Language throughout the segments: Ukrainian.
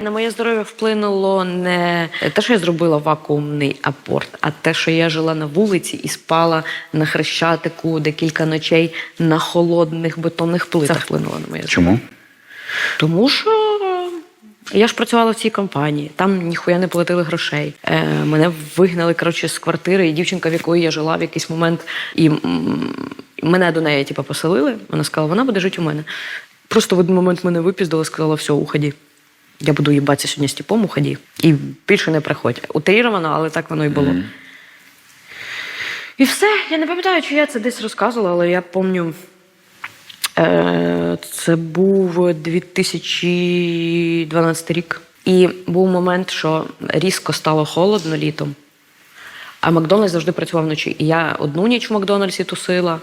На моє здоров'я вплинуло не те, що я зробила вакуумний апорт, а те, що я жила на вулиці і спала на хрещатику декілька ночей на холодних бетонних плитах. Це вплинуло на моє здоров'я. Чому? Тому що я ж працювала в цій компанії, там ніхуя не платили грошей. Е, мене вигнали коротше, з квартири, і дівчинка, в якої я жила в якийсь момент, і м, мене до неї типу, поселили. Вона сказала, вона буде жити у мене. Просто в один момент мене випіздили, сказала, все, уходи. Я буду їбатися сьогодні з типом, уходи. І більше не приходь. Утріровано, але так воно і було. І все. Я не пам'ятаю, чи я це десь розказувала, але я пам'ятаю. Е, Це був 2012 рік. І був момент, що різко стало холодно літом, а Макдональдс завжди працював вночі. І я одну ніч в Макдональдсі тусила.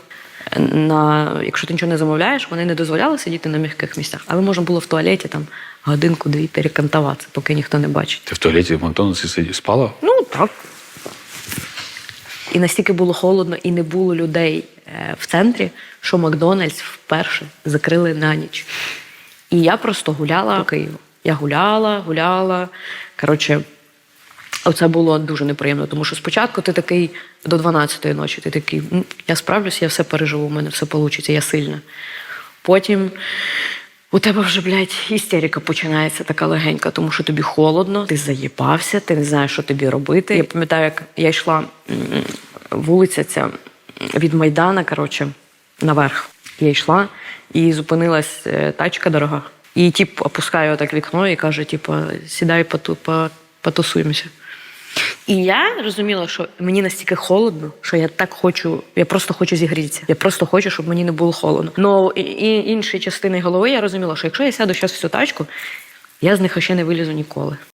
На, якщо ти нічого не замовляєш, вони не дозволяли сидіти на м'яких місцях, але можна було в туалеті там годинку-дві перекантуватися, поки ніхто не бачить. Ти в туалеті в Макдональдсі спала? Ну так. І настільки було холодно, і не було людей е, в центрі, що Макдональдс вперше закрили на ніч. І я просто гуляла по Києву. Я гуляла, гуляла. Коротше, оце було дуже неприємно, тому що спочатку ти такий до 12-ї ночі, ти такий, я справлюся, я все переживу, у мене все вийде, я сильна. Потім у тебе вже, блядь, істерика починається така легенька, тому що тобі холодно, ти заїбався, ти не знаєш, що тобі робити. Я пам'ятаю, як я йшла вулиця ця від Майдана, коротше, наверх. Я йшла і зупинилась е, тачка дорога. І тіп опускає отак вікно і каже: типу, сідай, поту- по- потусуємося. І я розуміла, що мені настільки холодно, що я так хочу, я просто хочу зігрітися. Я просто хочу, щоб мені не було холодно. Ну і, і іншої частини голови я розуміла, що якщо я сяду зараз в цю тачку, я з них ще не вилізу ніколи.